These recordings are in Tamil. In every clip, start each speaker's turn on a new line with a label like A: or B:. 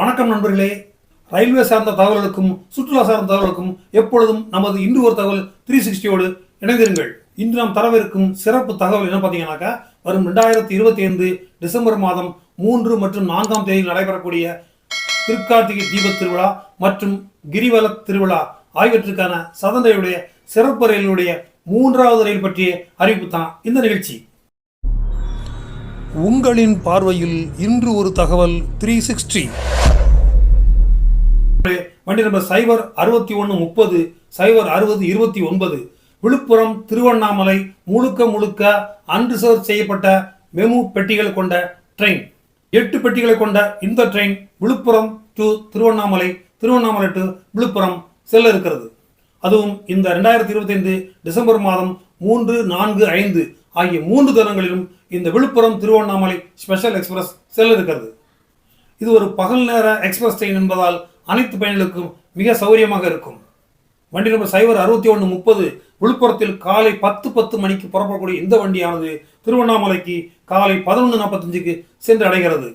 A: வணக்கம் நண்பர்களே. ரயில்வே சார்ந்த தகவல்களுக்கும் சுற்றுலா சார்ந்த தகவலுக்கும் எப்பொழுதும் நமது இன்று ஒரு தகவல் த்ரீ சிக்ஸ்டியோடு இணைந்திருங்கள். இன்று நாம் தரவிருக்கும் சிறப்பு தகவல் என்ன பார்த்தீங்கன்னாக்கா வரும் ரெண்டாயிரத்தி இருபத்தி ஐந்து டிசம்பர் மாதம் மூன்று மற்றும் நான்காம் தேதி நடைபெறக்கூடிய திருக்கார்த்திகை தீபத் திருவிழா மற்றும் கிரிவல திருவிழா ஆகியவற்றுக்கான சதந்தையுடைய சிறப்பு ரயிலுடைய மூன்றாவது ரயில் பற்றிய அறிவிப்பு தான் இந்த நிகழ்ச்சி. உங்களின் பார்வையில் இன்று ஒரு தகவல் த்ரீ சிக்ஸ்டி வண்டி நம்பர் சைபர் அறுபத்தி ஒன்று முப்பது சைபர் அறுபது இருபத்தி ஒன்பது. விழுப்புரம் திருவண்ணாமலை முழுக்க முழுக்க அன்ரிசர்வ் செய்யப்பட்ட மெமு பெட்டிகள் கொண்ட ட்ரெயின் எட்டு பெட்டிகளை கொண்ட இந்த train Villupuram to Tiruvannamalai Tiruvannamalai to Villupuram செல்ல இருக்கிறது. அதுவும் இந்த ரெண்டாயிரத்தி இருபத்தைந்து டிசம்பர் மாதம் மூன்று நான்கு ஐந்து ஆகிய மூன்று தினங்களிலும் இந்த விழுப்புரம் திருவண்ணாமலை ஸ்பெஷல் எக்ஸ்பிரஸ் செல்ல இருக்கிறது. இது ஒரு பகல் நேர எக்ஸ்பிரஸ் ட்ரெயின் என்பதால் அனைத்து பயணிகளுக்கும் மிக சௌகரியமாக இருக்கும். வண்டி நம்பர் சைபர் அறுபத்தி ஒன்று முப்பது விழுப்புரத்தில் காலை பத்து பத்து மணிக்கு புறப்படக்கூடிய இந்த வண்டியானது திருவண்ணாமலைக்கு காலை பதினொன்று நாற்பத்தஞ்சுக்கு சென்று அடைகிறது.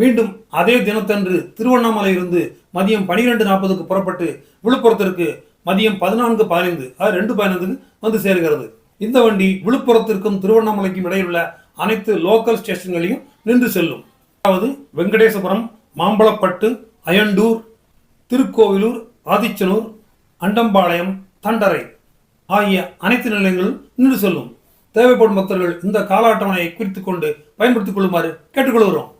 A: மீண்டும் அதே தினத்தன்று திருவண்ணாமலையிலிருந்து மதியம் பனிரெண்டு நாற்பதுக்கு புறப்பட்டு விழுப்புரத்திற்கு மதியம் பதினான்கு பதினைந்து அது ரெண்டு பதினைந்துக்கு வந்து சேர்கிறது. இந்த வண்டி விழுப்புரத்திற்கும் திருவண்ணாமலைக்கும் இடையிலுள்ள அனைத்து லோக்கல் ஸ்டேஷன்களையும் நின்று செல்லும். அதாவது வெங்கடேசபுரம் மாம்பழப்பட்டு அயண்டூர் திருக்கோவிலூர் ஆதிச்சனூர் அண்டம்பாளையம் தண்டரை ஆகிய அனைத்து நிலையங்களும் நின்று செல்லும். தேவைப்படும் பக்தர்கள் இந்த கால அட்டவணையை குறித்துக் கொண்டு பயன்படுத்திக் கொள்ளுமாறு கேட்டுக்கொள்கிறோம்.